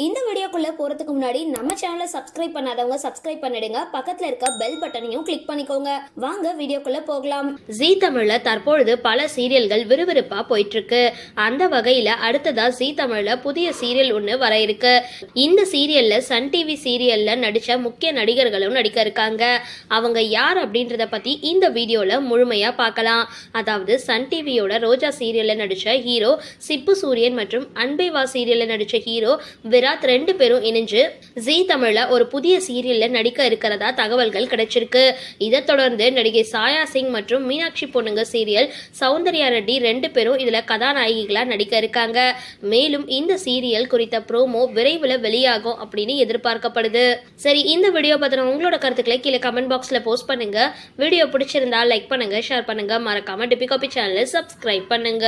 இந்த வீடியோக்குள்ள போறதுக்கு முன்னாடி நம்ம சேனலை சப்ஸ்கிரைப் பண்ணாதவங்க சப்ஸ்கிரைப் பண்ணிடுங்க. பக்கத்துல இருக்க பெல் பட்டனையும் கிளிக் பண்ணிக்கோங்க. வாங்க வீடியோக்குள்ள போகலாம். ஜீ தமிழ்ல தற்பொழுது பல சீரியல்கள் விறுவிறுப்பா போயிட்டு இருக்கு அந்த வகையில அடுத்ததா ஜீ தமிழ்ல புதிய சீரியல் ஒன்று வர இருக்கு. இந்த சீரியல்ல சன் டிவி சீரியல்ல நடிச்ச முக்கிய நடிகர்களும் நடிக்க இருக்காங்க. அவங்க யார் அப்படின்றத பத்தி இந்த வீடியோல முழுமையா பார்க்கலாம். அதாவது சன் டிவியோட ரோஜா சீரியல்ல நடிச்ச ஹீரோ சிப்பு சூரியன் மற்றும் அன்பை வா சீரியல்ல நடிச்ச ஹீரோ விராட் ரெண்டு பேரும் இணைஞ்சு ஜீ தமிழ்ல ஒரு புதிய சீரியல்ல நடிக்க இருக்கிறதா தகவல்கள் கிடைச்சிருக்கு. இதைத் தொடர்ந்து நடிகை சாயா சிங் மற்றும் மீனாட்சி பொண்ணுங்க சீரியல் சௌந்தர்யா ரெட்டி ரெண்டு பேரும் இதுல கதாநாயகிகளா நடிக்க இருக்காங்க. மேலும் இந்த சீரியல் குறித்த ப்ரோமோ விரைவில் வெளியாகும் அப்படின்னு எதிர்பார்க்கப்படுது. சரி இந்த வீடியோ பத்தின உங்களோட கருத்துக்களை கீழே கமெண்ட் பாக்ஸ்ல போஸ்ட் பண்ணுங்க. வீடியோ பிடிச்சிருந்தா லைக் பண்ணுங்க ஷேர் பண்ணுங்க. மறக்காம டிபி காபி சேனலை சப்ஸ்கிரைப் பண்ணுங்க.